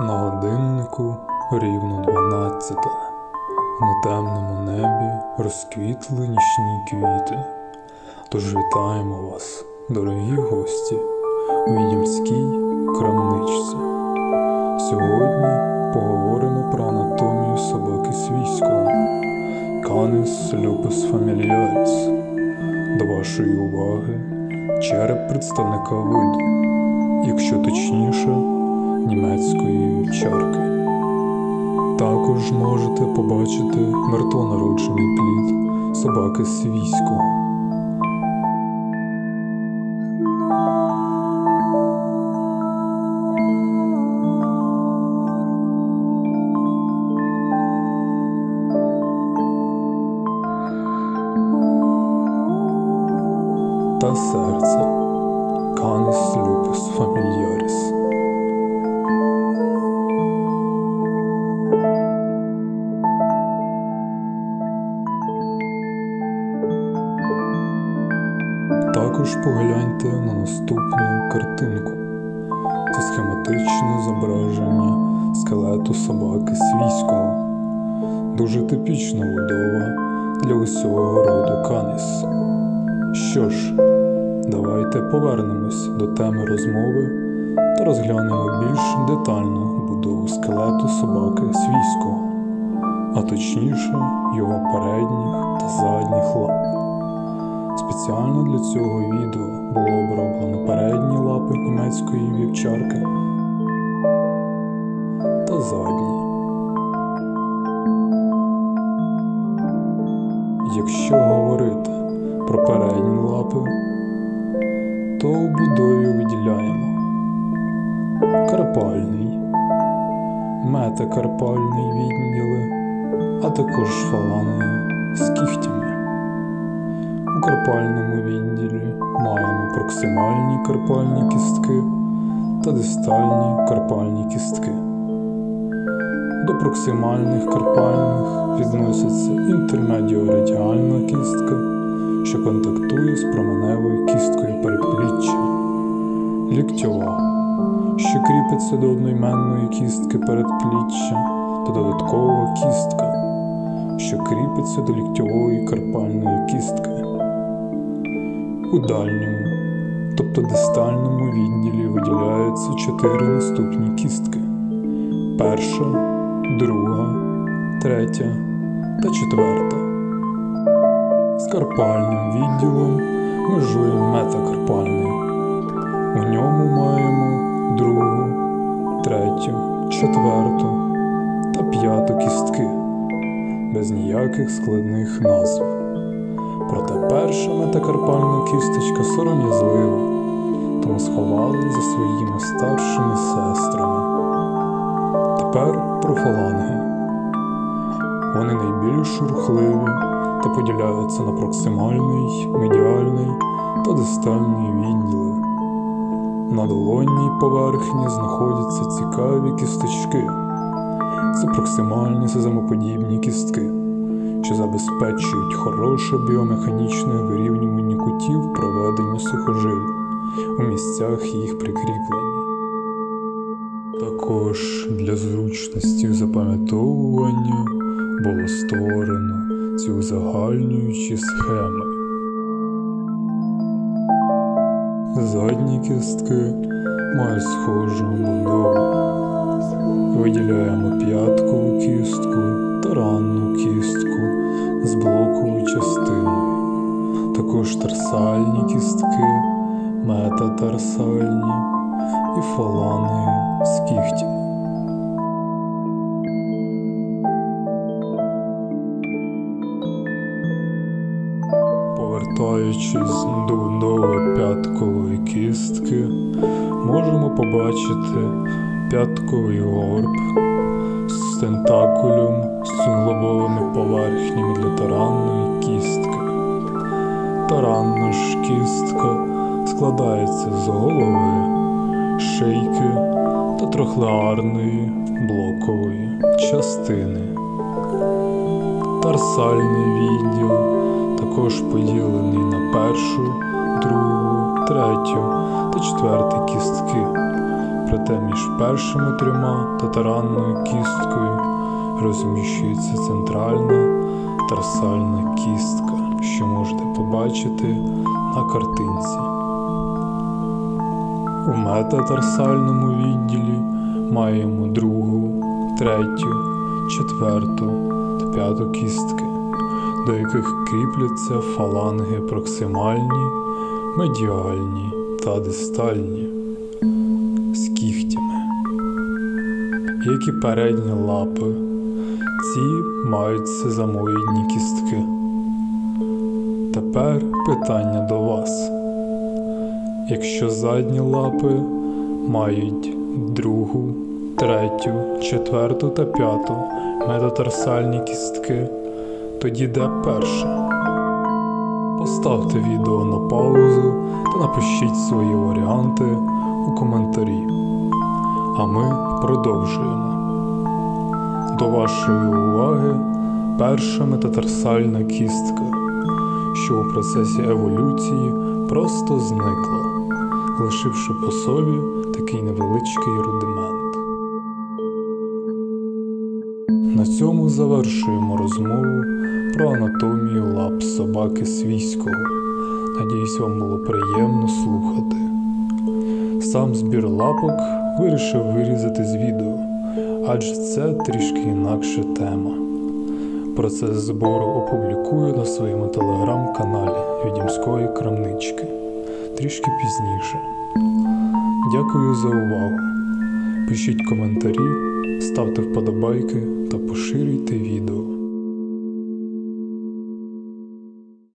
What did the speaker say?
На годиннику рівно дванадцята. На темному небі розквітли нічні квіти. Тож вітаємо вас, дорогі гості, у відімській крамничці. Сьогодні поговоримо про анатомію собаки свійського Canis lupus familiaris. До вашої уваги череп представника виду, якщо точніше, німецької чарки. Також можете побачити мертвонароджений плід собаки свійського. Також погляньте на наступну картинку. Це схематичне зображення скелету собаки свійського. Дуже типічна будова для усього роду каніс. Що ж, давайте повернемось до теми розмови та розглянемо більш детально будову скелету собаки свійського, а точніше його передніх та задніх лап. Спеціально для цього відео було оброблено передні лапи німецької вівчарки та задні. Якщо говорити про передні лапи, то у будові виділяємо карпальний, метакарпальний відділи, а також фаланги з кігтями. У карпальному відділі маємо проксимальні карпальні кістки та дистальні карпальні кістки. До проксимальних карпальних відноситься інтермедіорадіальна кістка, що контактує з променевою кісткою передпліччя, ліктьова, що кріпиться до одноіменної кістки передпліччя та додаткова кістка, що кріпиться до ліктьової карпальної кістки. У дальньому, тобто дистальному відділі виділяються чотири наступні кістки: перша, друга, третя та четверта. З карпальним відділом межує метакарпальний. У ньому маємо другу, третю, четверту та п'яту кістки без ніяких складних назв. Проте перша метакарпальна кісточка сором'язлива, тому сховали за своїми старшими сестрами. Тепер про фаланги. Вони найбільш рухливі та поділяються на проксимальний, медіальний та дистальний відділи. На долонній поверхні знаходяться цікаві кісточки. Це проксимальні сезамоподібні кістки, що забезпечують хороше біомеханічне вирівнювання кутів проведення сухожиль у місцях їх прикріплення. Також для зручності запам'ятовування було створено ці узагальнюючі схеми. Задні кістки мають схожу будову. Виділяємо і фаланги з кігтями. Повертаючись до будови п'яткової кістки, можемо побачити п'ятковий горб з тентакулем з суглобовими поверхнями для таранної кістки. Таранна ж кістка складається з голови, шийки та трохлеарної блокової частини. Тарсальний відділ також поділений на першу, другу, третю та четверту кістки, Проте між першими трьома та таранною кісткою розміщується центральна тарсальна кістка, що можете побачити на картинці. У метатарсальному відділі маємо другу, третю, четверту та п'яту кістки, до яких кріпляться фаланги проксимальні, медіальні та дистальні з кігтями, як і передні лапи. Ці мають сезамоїдні кістки. Тепер питання до вас. Якщо задні лапи мають другу, третю, четверту та п'яту метатарсальні кістки, тоді де перша? Поставте відео на паузу та напишіть свої варіанти у коментарі. А ми продовжуємо. До вашої уваги перша метатарсальна кістка, що у процесі еволюції просто зникла, лишивши по собі такий невеличкий рудимент. На цьому завершуємо розмову про анатомію лап собаки свійського. Надіюсь, вам було приємно слухати. Сам збір лапок вирішив вирізати з відео, адже це трішки інакша тема. Процес збору опублікую на своєму телеграм-каналі Відімської крамнички трішки пізніше. Дякую за увагу. Пишіть коментарі, ставте вподобайки та поширюйте відео.